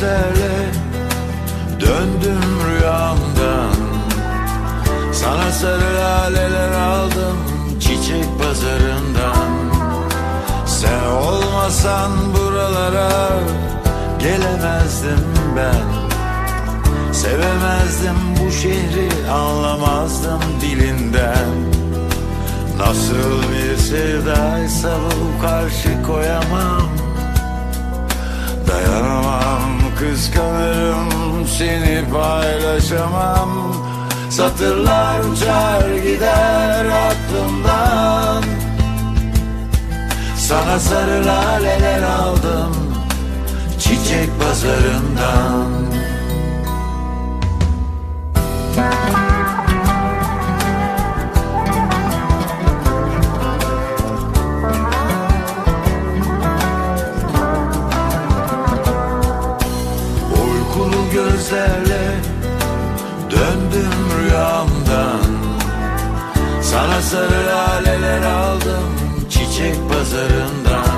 gözlerle döndüm rüyamdan. Sana sarı laleler aldım çiçek pazarından. Sen olmasan buralara gelemezdim ben. Sevemezdim bu şehri anlamazdım dilinden. Nasıl bir sevdaysa bu karşı koyamam kıskanırım seni paylaşamam. Satırlar uçar gider aklımdan. Sana sarı laleler aldım çiçek pazarından gözlerle döndüm rüyamdan. Sana sarı laleler aldım çiçek pazarından.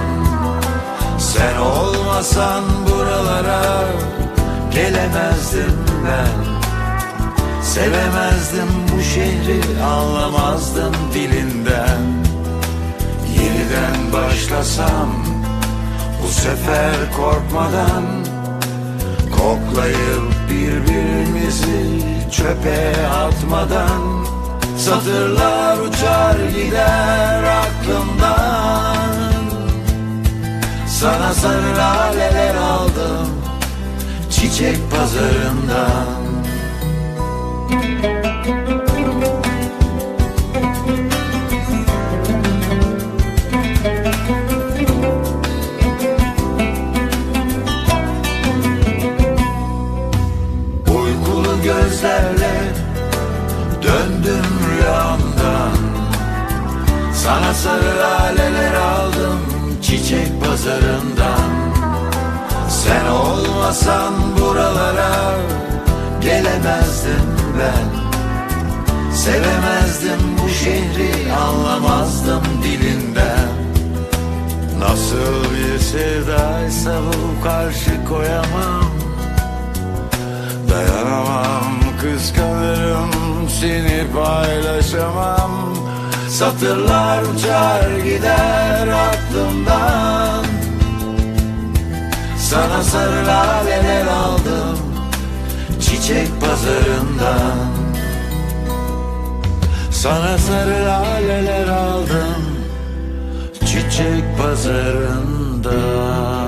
Sen olmasan buralara gelemezdim ben. Sevemezdim bu şehri anlamazdım dilinden. Yeniden başlasam bu sefer korkmadan Koklayıp birbirimizi çöpe atmadan Satırlar uçar gider aklımdan. Sana sarı laleler aldım çiçek pazarından gözlerle döndüm rüyamdan. Sana sarı laleler aldım çiçek pazarından. Sen olmasan buralara gelemezdim ben. Sevemezdim bu şehri anlamazdım dilinden. Nasıl bir sevdaysa bu karşı koyamam Dayanamam kıskanırım seni paylaşamam. Satırlar uçar gider aklımdan. Sana sarı laleler aldım çiçek pazarından. Sana sarı laleler aldım çiçek pazarından